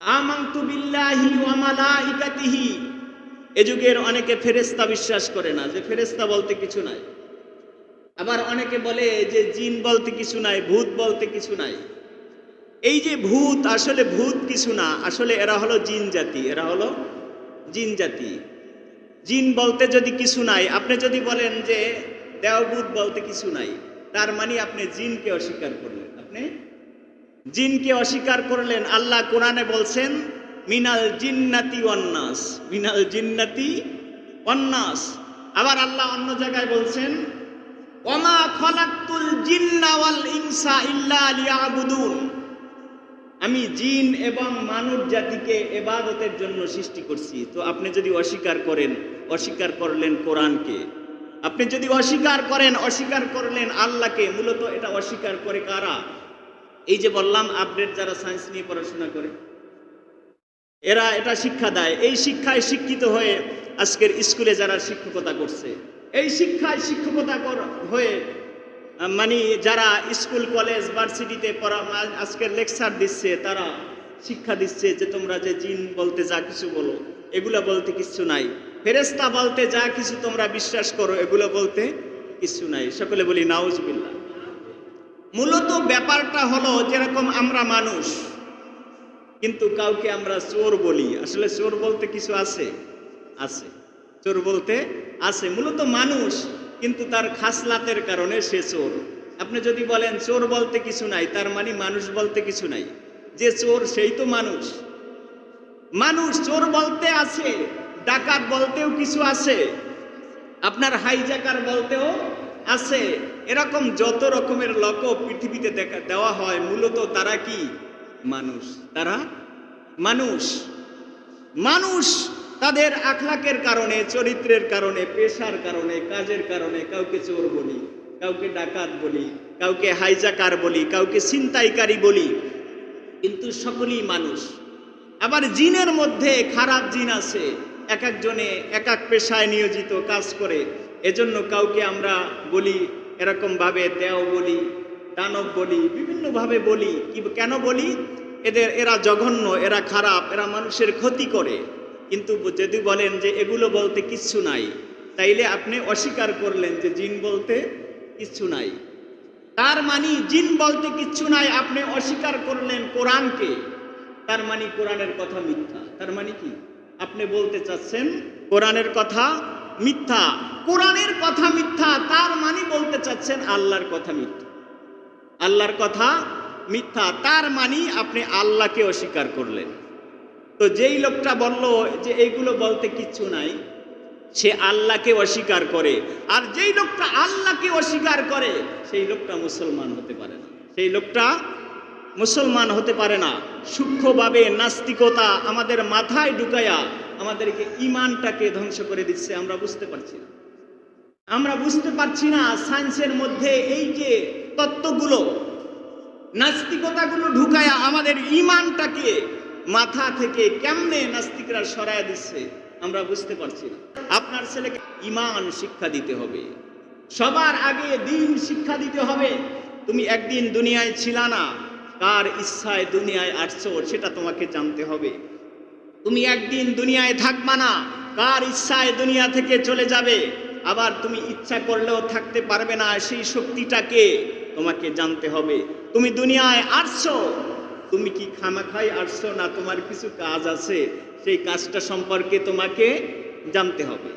আমান্তু বিল্লাহি ওয়া মালাইকাতিহি। এ যুগের অনেকে ফেরেশতা বিশ্বাস করে না, যে ফেরেশতা বলতে কিছু নাই। আবার অনেকে বলে যে জিন বলতে কিছু নাই, ভূত বলতে কিছু নাই। এই যে ভূত, আসলে ভূত কিছু না, আসলে এরা হলো জিন জাতি, এরা হলো জিন জাতি। জিন বলতে যদি কিছু নাই, আপনি যদি বলেন যে দেওভূত বলতে কিছু নাই, তার মানে আপনি জিনকে অস্বীকার করলেন। আপনি জিনকে অস্বীকার করলেন। আল্লাহ কোরআনে বলছেন, মিনাল জিন্নাতি অন্নাস মিনাল জিন্নাতি অন্নাস আবার আল্লাহ অন্য জায়গায় বলছেন, ওমা খলাক্তুল জিন্না ইনসা ইল্লা লিয়াবুদুন। আমি জিন এবং মানব জাতিকে এবাদতের জন্য সৃষ্টি করছি। তো আপনি যদি অস্বীকার করেন, অস্বীকার করলেন কোরআনকে। আপনি যদি অস্বীকার করেন, অস্বীকার করলেন আল্লাহকে, মূলত এটা অস্বীকার করে কারা? এই যে বললাম আপডেট যারা সায়েন্স নিয়ে পড়াশোনা করে, এরা এটা শিক্ষা দেয়। এই শিক্ষায় শিক্ষিত হয়ে আজকের স্কুলে যারা শিক্ষকতা করছে, এই শিক্ষায় শিক্ষকতা হয়ে মানে যারা স্কুল, কলেজ, ভার্সিটিতে পড়া আজকের লেকচার দিচ্ছে, তারা শিক্ষা দিচ্ছে যে তোমরা যে জিন বলতে যা কিছু বলো, এগুলো বলতে কিছু নাই। ফেরেস্তা বলতে যা কিছু তোমরা বিশ্বাস করো, এগুলো বলতে কিছু নাই। সকলে বলি নাউজবিল্লা মূলত ব্যাপারটা হলো যেরকম আমরা মানুষ, কিন্তু কাউকে আমরা চোর বলি। আসলে চোর বলতে কিছু আছে? আছে। চোর বলতে আছে। মূলত মানুষ, কিন্তু তার খাসলাতের কারণে সে চোর। আপনি যদি বলেন, চোর বলতে কিছু নাই তার মানে মানুষ বলতে কিছু নাই। যে চোর, সেই তো মানুষ। মানুষ চোর বলতে আছে, ডাকাত বলতেও কিছু আছে। আপনার হাইজাকার বলতেও আছে। এরকম যত রকমের লক পৃথিবীতে দেখা, দেওয়া হয়, মূলত তারা কি? মানুষ। তারা মানুষ। মানুষ তাদের আখলাকের কারণে, চরিত্রের কারণে, পেশার কারণে, কাজের কারণে কাউকে চোর বলি, কাউকে ডাকাত বলি, কাউকে হাইজাকার বলি, কাউকে ছিনতাইকারী বলি। কিন্তু সকলেই মানুষ। আবার জিনের মধ্যে খারাপ জিন আছে। এক একজনে এক এক পেশায় নিয়োজিত, কাজ করে। এজন্য কাউকে আমরা বলি, এরকমভাবে দেও বলি, দানব বলি, বিভিন্নভাবে বলি, কি কেন বলি? এদের, এরা জঘন্য, এরা খারাপ, এরা মানুষের ক্ষতি করে। কিন্তু যদি বলেন যে এগুলো বলতে কিচ্ছু নাই, তাইলে আপনি অস্বীকার করলেন যে জিন বলতে কিচ্ছু নাই। তার মানে জিন বলতে কিচ্ছু নাই, আপনি অস্বীকার করলেন কোরআনকে। তার মানে কোরআনের কথা মিথ্যা। তার মানে কি? আপনি বলতে চাচ্ছেন কোরআনের কথা মিথ্যা। কোরআনের কথা মিথ্যা, তার মানে বলতে চাচ্ছেন আল্লাহর কথা মিথ্যা। আল্লাহর কথা মিথ্যা, তার মানে আপনি আল্লাহকে অস্বীকার করলেন। তো যেই লোকটা বলল যে এইগুলো বলতে কিচ্ছু নাই, সে আল্লাহকে অস্বীকার করে। আর যেই লোকটা আল্লাহকে অস্বীকার করে, সেই লোকটা মুসলমান হতে পারে না। সেই লোকটা মুসলমান হতে পারে না। সূক্ষ্মভাবে নাস্তিকতা আমাদের মাথায় ঢুকায়া আমাদেরকে ইমানটাকে ধ্বংস করে দিচ্ছে, আমরা বুঝতে পারছি না। আমরা বুঝতে পারছি না সায়েন্সের মধ্যে এই যে তত্ত্বগুলো, নাস্তিকতাগুলো ঢুকায়া আমাদের ইমানটাকে মাথা থেকে কেমনে নাস্তিকরা সরায় দিচ্ছে, আমরা বুঝতে পারছি না। আপনার ছেলেকে ইমান শিক্ষা দিতে হবে। সবার আগে দিন শিক্ষা দিতে হবে। তুমি একদিন দুনিয়ায় ছিলা না, কার ইচ্ছায় দুনিয়ায় আসছো সেটা তোমাকে জানতে হবে। তুমি একদিন দুনিয়ায় থাকবা না, কার ইচ্ছায় দুনিয়া থেকে চলে যাবে? আবার তুমি ইচ্ছা করলেও থাকতে পারবে না, সেই শক্তিটাকে তোমাকে জানতে হবে। তুমি দুনিয়ায় আসছো, তুমি কি খামাখাই আসছো না তোমার কিছু কাজ আছে? সেই কাজটা সম্পর্কে তোমাকে জানতে হবে।